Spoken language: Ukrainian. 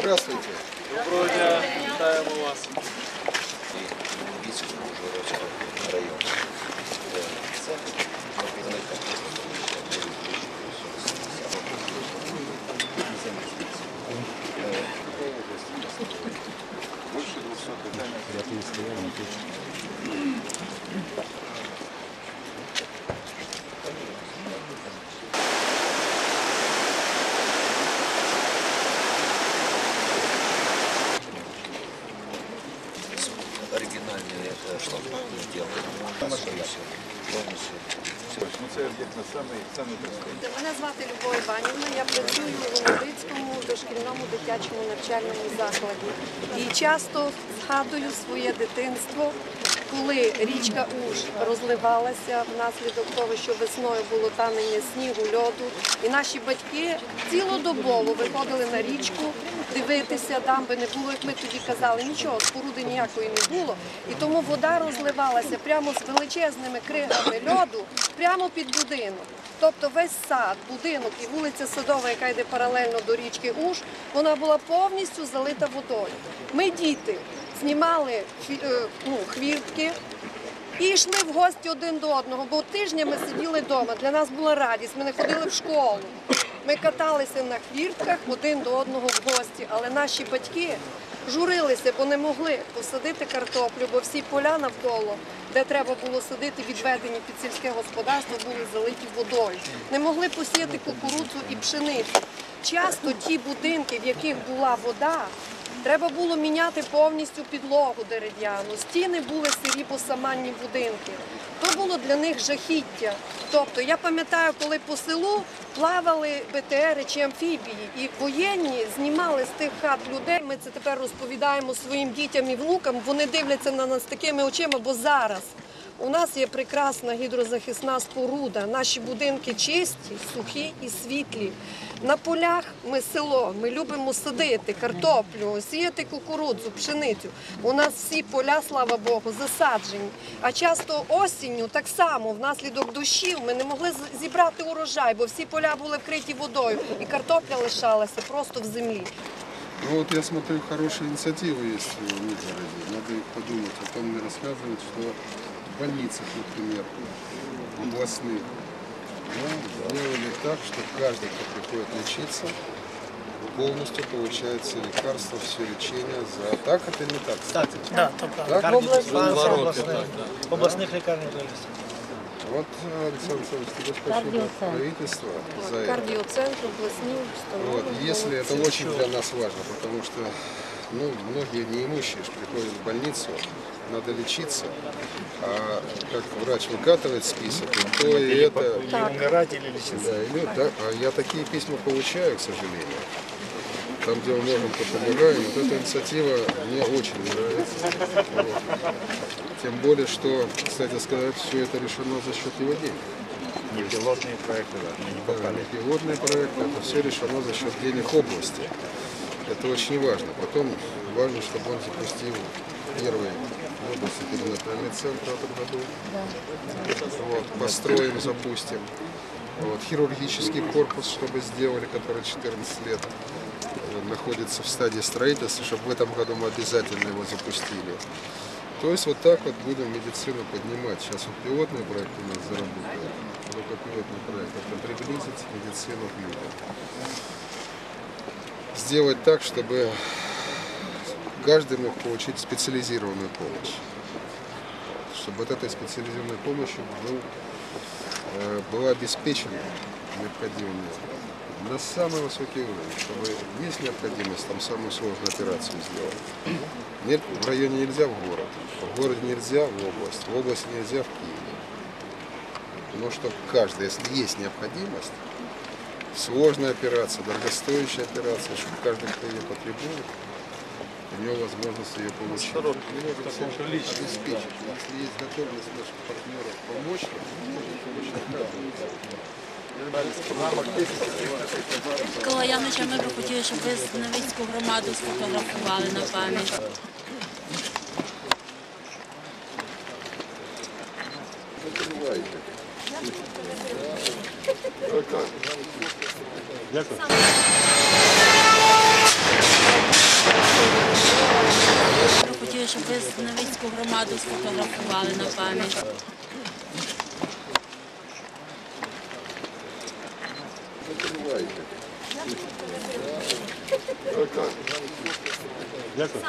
Здравствуйте. Доброго дня, вітаємо вас. Е, Більше 200 питань. Мене звати Любов Іванівна, я працюю у Новицькому дошкільному дитячому навчальному закладі. І часто згадую своє дитинство, коли річка Уж розливалася внаслідок того, що весною було танення снігу, льоду. І наші батьки цілодобово виходили на річку дивитися, дамби не було, як ми тоді казали, нічого, споруди ніякої не було. І тому вода розливалася прямо з величезними кригами льоду, прямо під будинок. Тобто весь сад, будинок і вулиця Садова, яка йде паралельно до річки Уж, вона була повністю залита водою. Ми, діти, знімали е, ну, хвіртки, і йшли в гості один до одного, бо тижнями сиділи вдома. Для нас була радість. Ми не ходили в школу. Ми каталися на хвіртках один до одного в гості, але наші батьки журилися, бо не могли посадити картоплю, бо всі поля навколо, де треба було садити, відведені під сільське господарство, були залиті водою. Не могли посіяти кукурудзу і пшеницю. Часто ті будинки, в яких була вода, Треба було міняти повністю підлогу дерев'яну. Стіни були сирі посаманні будинки. То було для них жахіття. Тобто я пам'ятаю, коли по селу плавали БТРи чи амфібії, і воєнні знімали з тих хат людей. Ми це тепер розповідаємо своїм дітям і внукам. Вони дивляться на нас такими очима, бо зараз. У нас є прекрасна гідрозахисна споруда. Наші будинки чисті, сухі і світлі. На полях ми село, ми любимо садити картоплю, сіяти кукурудзу, пшеницю. У нас всі поля, слава Богу, засаджені. А часто осінню так само, внаслідок дощів, ми не могли зібрати урожай, бо всі поля були вкриті водою, і картопля лишалася просто в землі. Ну вот я смотрю, хорошие инициативы есть в Миргороде. Надо их подумать. А то мне рассказывают, что больницах, например, областных, да, сделали так, что каждый, кто приходит лечиться, полностью получается лекарство, все лечение за... Так это не так? Так, да. Так? Кардіодиспансер обласних, обласних лікарень вивезти. Вот, Александр Александрович, тебе спасибо правительство за это. Кардіоцентр, обласні Вот, установи. если это очень для нас важно, потому что ну, многие неимущие приходят в больницу, надо лечиться, а как врач выкатывает список, и то и это. Или умирать, или лечиться. Да, или так, а я такие письма получаю, к сожалению. Там, где мы можем, то помогаем. Вот эта инициатива мне очень нравится. Вот. Тем более, что, кстати сказать, все это решено за счет его денег. Не пілотні проекти, да, ми не Да, попали. не пилотные проекты, это все решено за счет денег области. Это очень важно. Потом важно, чтобы он запустил первый области перинатальный центр в этом году. Вот, построим, запустим. Вот, хирургический корпус, чтобы сделали, который 14 лет находится в стадии строительства, чтобы в этом году мы обязательно его запустили. То есть вот так вот будем медицину поднимать. Сейчас вот пилотный проект у нас заработает. Только пилотный проект. Это приблизить медицину к людям. Сделать так, чтобы каждый мог получить специализированную помощь. Чтобы вот этой специализированной помощью был, э, была обеспечена необходимыми на самый высокий уровень, чтобы есть необходимость там самую сложную операцию сделать. Нет, в районе нельзя в город, в городе нельзя в область, в области нельзя в Киеве. Но чтобы каждый, если есть необходимость, сложная операция, дорогостоящая операция, чтобы каждый, кто ее потребует, у него возможность ее получить. Обеспечить. Если есть готовность наших партнеров помочь, нам, можно помочь. Микола Янича, ми би хотіли, щоб ви Новицьку громаду сфотографували на пам'ять. Дякую. Ми б хотіли, щоб ви Новицьку громаду сфотографували на пам'ять. Дякую.